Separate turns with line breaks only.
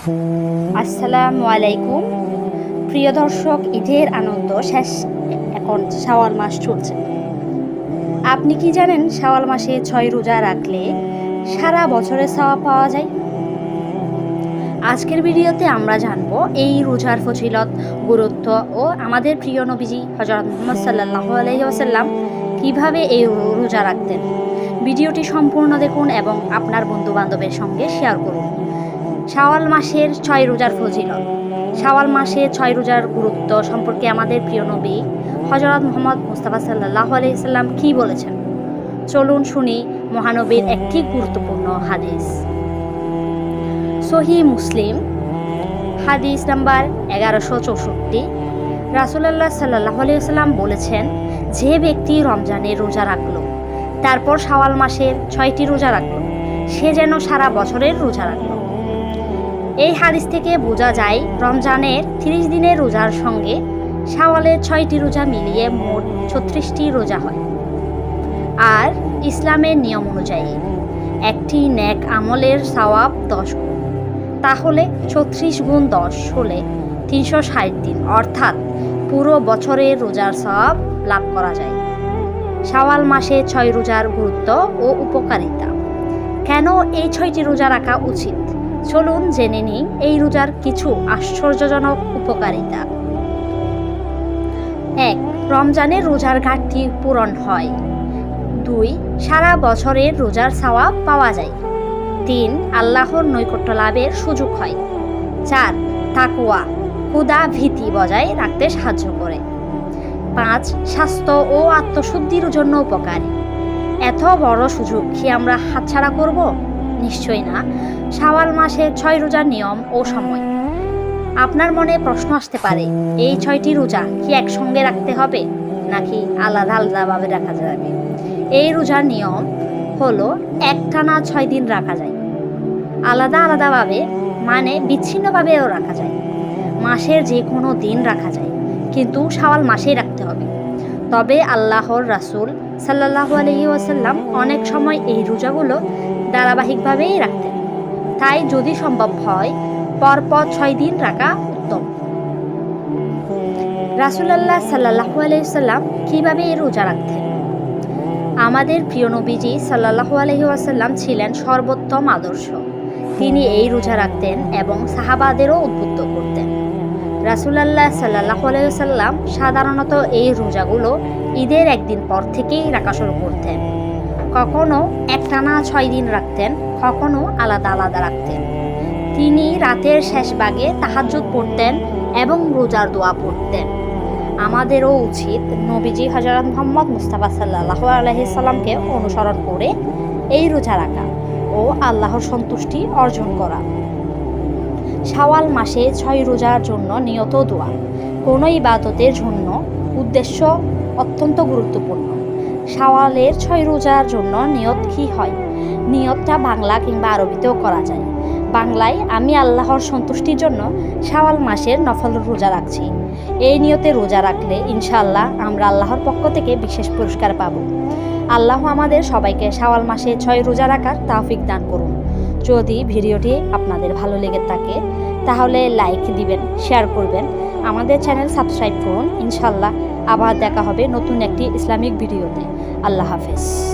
আসসালামু আলাইকুম। প্রিয় দর্শক, ঈদের আনন্দ শেষ। এখন শাওয়াল মাস চলছে। আপনি কি জানেন, শাওয়াল মাসে ছয় রোজা রাখলে সারা বছরের সাওয়া পাওয়া যায়? আজকের ভিডিওতে আমরা জানব এই রোজার ফজিলত, গুরুত্ব ও আমাদের প্রিয় নবীজি হজরত মোহাম্মদ সাল্লাহ আলহি আসাল্লাম কীভাবে এই রোজা রাখতেন। ভিডিওটি সম্পূর্ণ দেখুন এবং আপনার বন্ধু বান্ধবের সঙ্গে শেয়ার করুন। শাওয়াল মাসের ছয় রোজার ফজিলত। শাওয়াল মাসে ছয় রোজার গুরুত্ব সম্পর্কে আমাদের প্রিয় নবী হজরত মোহাম্মদ মুস্তাফা সাল্লাহ আলাইসাল্লাম কী বলেছেন? চলুন শুনি মহানবীর একটি গুরুত্বপূর্ণ হাদিস। সহি মুসলিম, হাদিস নাম্বার এগারোশো চৌষট্টি, রাসুলাল্লাহ সাল্লাহ আলাইসাল্লাম বলেছেন, যে ব্যক্তি রমজানের রোজা রাখল, তারপর শাওয়াল মাসের ছয়টি রোজা রাখল, সে যেন সারা বছরের রোজা রাখল। এই হাদিস থেকে বোঝা যায়, রমজানের তিরিশ দিনের রোজার সঙ্গে শাওয়ালের ছয়টি রোজা মিলিয়ে মোট ছত্রিশটি রোজা হয়। আর ইসলামের নিয়ম অনুযায়ী একটি ন্যাক আমলের সওয়াব দশ গুণ। তাহলে ছত্রিশ গুণ দশ হলে তিনশো ষাট দিন, অর্থাৎ পুরো বছরের রোজার সওয়াব লাভ করা যায়। শাওয়াল মাসে ছয় রোজার গুরুত্ব ও উপকারিতা। কেন এই ছয়টি রোজা রাখা উচিত? চলুন জেনে নিই এই রোজার কিছু আশ্চর্যজনক উপকারিতা। এক রমজানের রোজার ঘাটতি পূরণ হয়। দুই, সারা বছরের রোজার সাওয়াব পাওয়া যায়। তিন, আল্লাহর নৈকট্য লাভের সুযোগ হয়। চার তাকুয়া ক্ষুদা ভীতি বজায় রাখতে সাহায্য করে। পাঁচ, স্বাস্থ্য ও আত্মশুদ্ধির জন্য উপকারী। এত বড় সুযোগ কি আমরা হাতছাড়া করব? নিশ্চয়ই না। শাওয়াল মাসের ছয় রোজার নিয়ম ও সময়। আপনার মনে প্রশ্ন আসতে পারে, এই ছয়টি রোজা কি একসঙ্গে রাখতে হবে নাকি আলাদা আলাদাভাবে রাখা যাবে? এই রোজার নিয়ম হলো একটানা ছয় দিন রাখা যায়। আলাদা আলাদাভাবে মানে বিচ্ছিন্নভাবেও রাখা যায়। মাসের যে কোনো দিন রাখা যায়, কিন্তু শাওয়াল মাসেই রাখতে হবে। তবে আল্লাহর রাসূল সাল্লাল্লাহু আলাইহি ওয়াসাল্লাম অনেক সময় এই রোজাগুলো ধারাবাহিকভাবেই রাখতেন। তাই যদি সম্ভব হয়, পরপর ছয় দিন রাখা উত্তম। রাসুলাল্লাহ সাল্লাহু আলাইসাল্লাম কীভাবে এই রোজা রাখতেন? আমাদের প্রিয় নবীজি সাল্লাহু আলহি আসাল্লাম ছিলেন সর্বোত্তম আদর্শ। তিনি এই রোজা রাখতেন এবং সাহাবাদেরও উদ্বুদ্ধ করতেন। রাসুলাল্লাহ সাল্লাহু আলাইসাল্লাম সাধারণত এই রোজাগুলো ঈদের একদিন পর থেকেই রাখা শুরু করতেন। কখনো একটানা ছয় দিন রাখতেন, কখনো আলাদা আলাদা রাখতেন। তিনি রাতের শেষ ভাগে পড়তেন এবং রোজার দোয়া পড়তেন। আমাদেরও উচিত নবীজি হজরত মোহাম্মদ মুস্তাফা সাল্লাহ আলহিসাল্লামকে অনুসরণ করে এই রোজা রাখা ও আল্লাহর সন্তুষ্টি অর্জন করা। শাওয়াল মাসে ছয় রোজার জন্য নিয়ত দোয়া। কোনো ইবাদতের জন্য উদ্দেশ্য অত্যন্ত গুরুত্বপূর্ণ। শাওয়ালের ছয় রোজার জন্য নিয়ত কী হয়? নিয়তটা বাংলা কিংবা আরবিতেও করা যায়। বাংলায় আমি আল্লাহর সন্তুষ্টির জন্য শাওয়াল মাসের নফল রোজা রাখছি। এই নিয়তে রোজা রাখলে ইনশাআল্লাহ আমরা আল্লাহর পক্ষ থেকে বিশেষ পুরস্কার পাব। আল্লাহ আমাদের সবাইকে শাওয়াল মাসে ছয় রোজা রাখার তাওফিক দান করুন। যদি ভিডিওটি আপনাদের ভালো লেগে থাকে, তাহলে লাইক দিবেন, শেয়ার করবেন। আমাদের চ্যানেল সাবস্ক্রাইব করুন। ইনশাল্লাহ আবার দেখা হবে নতুন একটি ইসলামিক ভিডিওতে। আল্লাহ হাফেজ।